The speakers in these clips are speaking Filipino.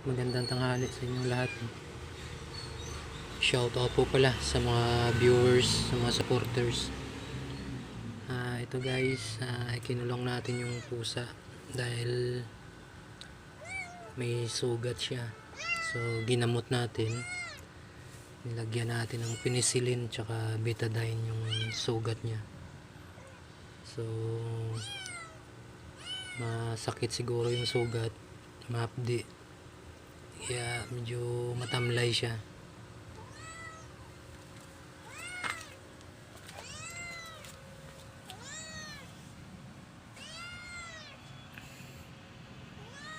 Magandang tanghali sa inyong lahat. Shout out po pala sa mga viewers, sa mga supporters. Ah, ito guys, ah, kinulong natin yung pusa dahil may sugat siya. So, ginamot natin. Nilagyan natin ng penicillin tsaka betadine yung sugat niya. So, masakit siguro yung sugat. Mapdi. Kaya medyo matamlay siya.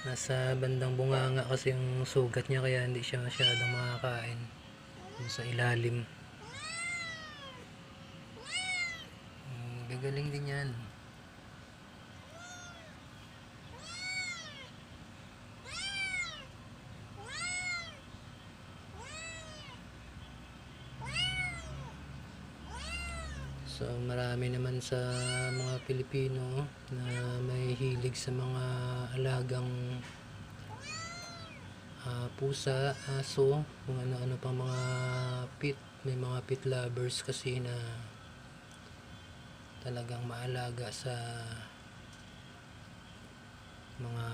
Nasa bandang bunganga kasi yung sugat niya kaya hindi siya masyadong makakain. Sa ilalim. Mm, Gagaling din yan. So marami naman sa mga Pilipino na may hilig sa mga alagang ah, pusa, aso, kung ano-ano pang mga pet. May mga pet lovers kasi na talagang maalaga sa mga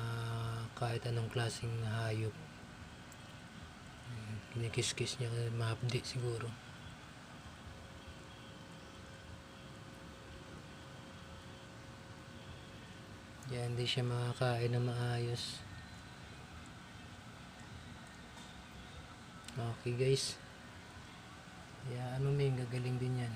kahit anong klaseng hayop. Hmm, Kinikis-kis niya, maapdi siguro. Yan, hindi siya makakain na maayos. Okay guys. Kaya ano may gagaling din yan.